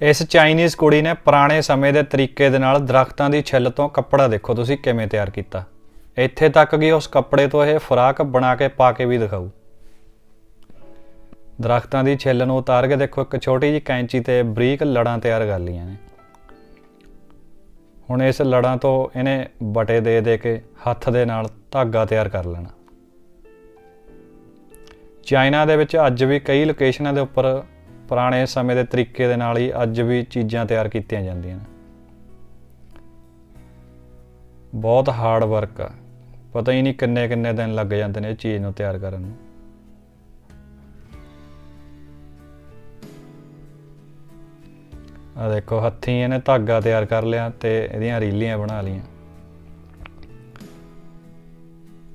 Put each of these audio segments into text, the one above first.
ਇਸ ਚਾਈਨੀਜ਼ ਕੁੜੀ ਨੇ ਪੁਰਾਣੇ ਸਮੇਂ ਦੇ ਤਰੀਕੇ ਦੇ ਨਾਲ ਦਰਖਤਾਂ ਦੀ ਛਿੱਲ ਤੋਂ ਕੱਪੜਾ ਦੇਖੋ, ਤੁਸੀਂ ਕਿਵੇਂ ਤਿਆਰ ਕੀਤਾ। ਇੱਥੇ ਤੱਕ ਕਿ ਉਸ ਕੱਪੜੇ ਤੋਂ ਇਹ ਫਰਾਕ ਬਣਾ ਕੇ ਪਾ ਕੇ ਵੀ ਦਿਖਾਊ। ਦਰਖਤਾਂ ਦੀ ਛਿੱਲ ਨੂੰ ਉਤਾਰ ਕੇ ਦੇਖੋ, ਇੱਕ ਛੋਟੀ ਜਿਹੀ ਕੈਂਚੀ ਤੇ ਬਰੀਕ ਲੜਾਂ ਤਿਆਰ ਕਰ ਲਈਆਂ ਨੇ। ਹੁਣ ਇਸ ਲੜਾਂ ਤੋਂ ਇਹਨੇ ਬਟੇ ਦੇ ਦੇ ਕੇ ਹੱਥ ਦੇ ਨਾਲ ਧਾਗਾ ਤਿਆਰ ਕਰ ਲੈਣਾ। ਚਾਈਨਾ ਦੇ ਵਿੱਚ ਅੱਜ ਵੀ ਕਈ ਲੋਕੇਸ਼ਨਾਂ ਦੇ ਉੱਪਰ ਪੁਰਾਣੇ ਸਮੇਂ ਦੇ ਤਰੀਕੇ ਦੇ ਨਾਲ ਹੀ ਅੱਜ ਵੀ ਚੀਜ਼ਾਂ ਤਿਆਰ ਕੀਤੀਆਂ ਜਾਂਦੀਆਂ ਨੇ। ਬਹੁਤ ਹਾਰਡ ਵਰਕ ਆ। ਪਤਾ ਹੀ ਨਹੀਂ ਕਿੰਨੇ ਕਿੰਨੇ ਦਿਨ ਲੱਗ ਜਾਂਦੇ ਨੇ ਇਹ ਚੀਜ਼ ਨੂੰ ਤਿਆਰ ਕਰਨ ਨੂੰ। ਆ ਦੇਖੋ, ਹੱਥੀਂ ਇਹਨੇ ਧਾਗਾ ਤਿਆਰ ਕਰ ਲਿਆ ਤੇ ਇਹਦੀਆਂ ਰੀਲੀਆਂ ਬਣਾ ਲਈਆਂ।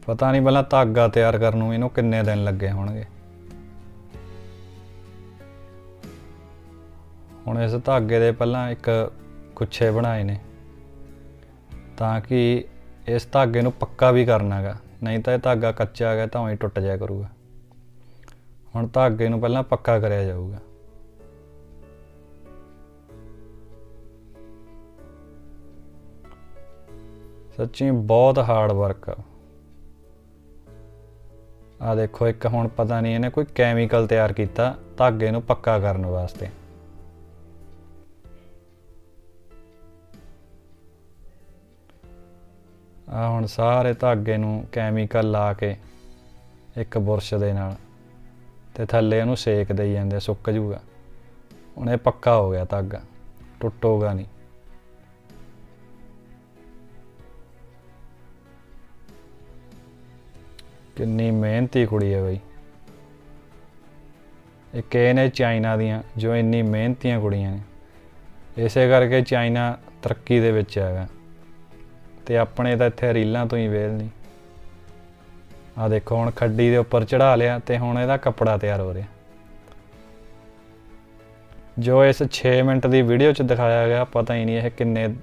ਪਤਾ ਨਹੀਂ ਪਹਿਲਾਂ ਧਾਗਾ ਤਿਆਰ ਕਰਨ ਨੂੰ ਇਹਨੂੰ ਕਿੰਨੇ ਦਿਨ ਲੱਗੇ ਹੋਣਗੇ। ਹੁਣ ਇਸ ਧਾਗੇ ਦੇ ਪਹਿਲਾਂ ਇੱਕ ਗੁੱਛੇ ਬਣਾਏ ਨੇ। ਤਾਂ ਕਿ ਇਸ ਧਾਗੇ ਨੂੰ ਪੱਕਾ ਵੀ ਕਰਨਾਗਾ ਨਹੀਂ ਤਾਂ ਇਹ ਧਾਗਾ ਕੱਚਾ ਹੈਗਾ ਤਾਂ ਹੀ ਟੁੱਟ ਜਾਇਆ ਕਰੂਗਾ। ਹੁਣ ਧਾਗੇ ਨੂੰ ਪਹਿਲਾਂ ਪੱਕਾ ਕਰਿਆ ਜਾਊਗਾ। ਸੱਚੀ ਬਹੁਤ ਹਾਰਡ ਵਰਕ ਆ। ਆ ਦੇਖੋ, ਇੱਕ ਹੁਣ ਪਤਾ ਨਹੀਂ ਇਹਨੇ ਕੋਈ ਕੈਮੀਕਲ ਤਿਆਰ ਕੀਤਾ ਧਾਗੇ ਨੂੰ ਪੱਕਾ ਕਰਨ ਵਾਸਤੇ। ਆ ਹੁਣ ਸਾਰੇ ਧਾਗੇ ਨੂੰ ਕੈਮੀਕਲ ਲਾ ਕੇ ਇੱਕ ਬੁਰਸ਼ ਦੇ ਨਾਲ ਤੇ ਥੱਲੇ ਇਹਨੂੰ ਸੇਕ ਦੇਈ ਜਾਂਦੇ ਆ, ਸੁੱਕ ਜੂਗਾ ਹੁਣ ਇਹ ਪੱਕਾ ਹੋ ਗਿਆ ਧਾਗਾ ਟੁੱਟੋਗਾ ਨਹੀਂ। ਕਿੰਨੀ ਮਿਹਨਤੀ ਕੁੜੀ ਹੈ ਬਈ। ਇੱਕ ਇਹ ਨੇ ਚਾਈਨਾ ਦੀਆਂ ਜੋ ਇੰਨੀ ਮਿਹਨਤੀਆਂ ਕੁੜੀਆਂ ਨੇ। ਇਸੇ ਕਰਕੇ ਚਾਈਨਾ ਤਰੱਕੀ ਦੇ ਵਿੱਚ ਹੈਗਾ। ਤੇ ਆਪਣੇ ਤਾਂ ਇੱਥੇ ਰੀਲਾਂ ਤੋਂ ਹੀ ਵੇਲ ਨਹੀਂ। ਆ ਦੇਖੋ, ਹੁਣ ਖੱਡੀ ਦੇ ਉੱਪਰ ਚੜਾ ਲਿਆ ਤੇ ਹੁਣ ਇਹਦਾ ਕੱਪੜਾ ਤਿਆਰ ਹੋ ਰਿਹਾ। ਜੋ ਇਸ 6 ਮਿੰਟ ਦੀ ਵੀਡੀਓ 'ਚ ਦਿਖਾਇਆ ਗਿਆ, ਪਤਾ ਹੀ ਨਹੀਂ ਇਹ ਕਿੰਨੇ,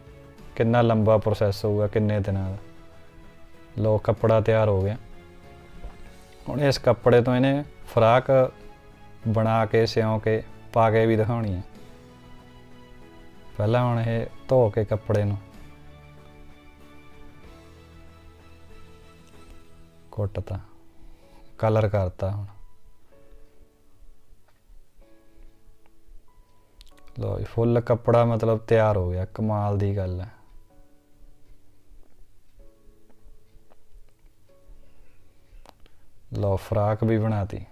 ਕਿੰਨਾ ਲੰਬਾ ਪ੍ਰੋਸੈਸ ਹੋਊਗਾ, ਕਿੰਨੇ ਦਿਨਾਂ ਦਾ। ਲੋ ਕੱਪੜਾ ਤਿਆਰ ਹੋ ਗਿਆ। ਹੁਣ ਇਸ ਕੱਪੜੇ ਤੋਂ ਇਹਨੇ ਫਰਾਕ ਬਣਾ ਕੇ, ਸਿਉਂ ਕੇ, ਪਾ ਕੇ ਵੀ ਦਿਖਾਉਣੀ ਹੈ। ਪਹਿਲਾਂ ਹੁਣ ਇਹ ਧੋ ਕੇ ਕੱਪੜੇ ਨੂੰ। ਕੁੱਟਤਾ ਕਲਰ ਕਰਤਾ ਹੁਣ। ਲੋ ਫੁੱਲ ਕੱਪੜਾ ਮਤਲਬ ਤਿਆਰ ਹੋ ਗਿਆ, ਕਮਾਲ ਦੀ ਗੱਲ ਹੈ। ਲੋ ਫਰਾਕ ਵੀ ਬਣਾਤੀ।